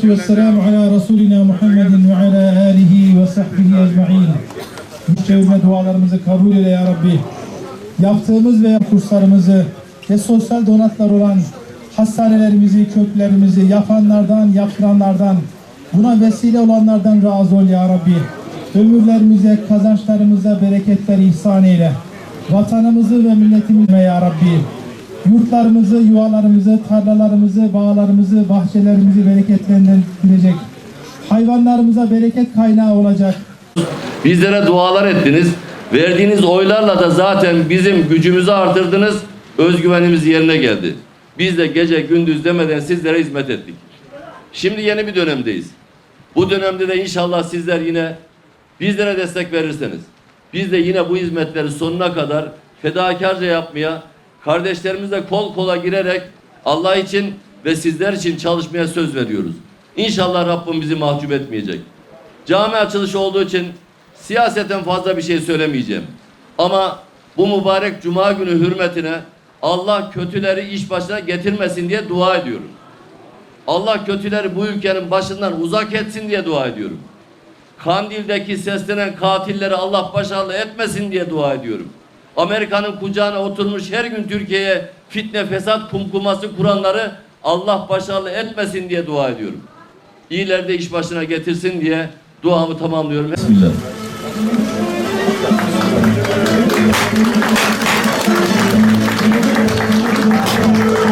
والسلام على رسولنا Muhammedin ve ala alihi ve sahbihi ecma'in. Müstevme dualarımızı kabul eyle ya Rabbi. Yaptığımız ve kurslarımızı ve sosyal donatlar olan hastanelerimizi, köklerimizi yapanlardan, yaptıranlardan, buna vesile olanlardan razı ol ya Rabbi. Ömürlerimize, kazançlarımıza bereketler ihsan eyle. Vatanımızı ve milletimizi ya Rabbi. Yurtlarımızı, yuvalarımızı, tarlalarımızı, bağlarımızı, bahçelerimizi bereketlendirecek. Hayvanlarımıza bereket kaynağı olacak. Bizlere dualar ettiniz. Verdiğiniz oylarla da zaten bizim gücümüzü artırdınız. Özgüvenimiz yerine geldi. Biz de gece gündüz demeden sizlere hizmet ettik. Şimdi yeni bir dönemdeyiz. Bu dönemde de inşallah sizler yine bizlere destek verirseniz, biz de yine bu hizmetleri sonuna kadar fedakarca yapmaya, kardeşlerimizle kol kola girerek Allah için ve sizler için çalışmaya söz veriyoruz. İnşallah Rabbim bizi mahcup etmeyecek. Cami açılışı olduğu için siyaseten fazla bir şey söylemeyeceğim. Ama bu mübarek cuma günü hürmetine Allah kötüleri iş başına getirmesin diye dua ediyorum. Allah kötüleri bu ülkenin başından uzak etsin diye dua ediyorum. Kandil'deki seslenen katilleri Allah başarılı etmesin diye dua ediyorum. Amerika'nın kucağına oturmuş her gün Türkiye'ye fitne fesat kumkuması kuranları Allah başarılı etmesin diye dua ediyorum. İyilerde iş başına getirsin diye duamı tamamlıyorum. Bismillah.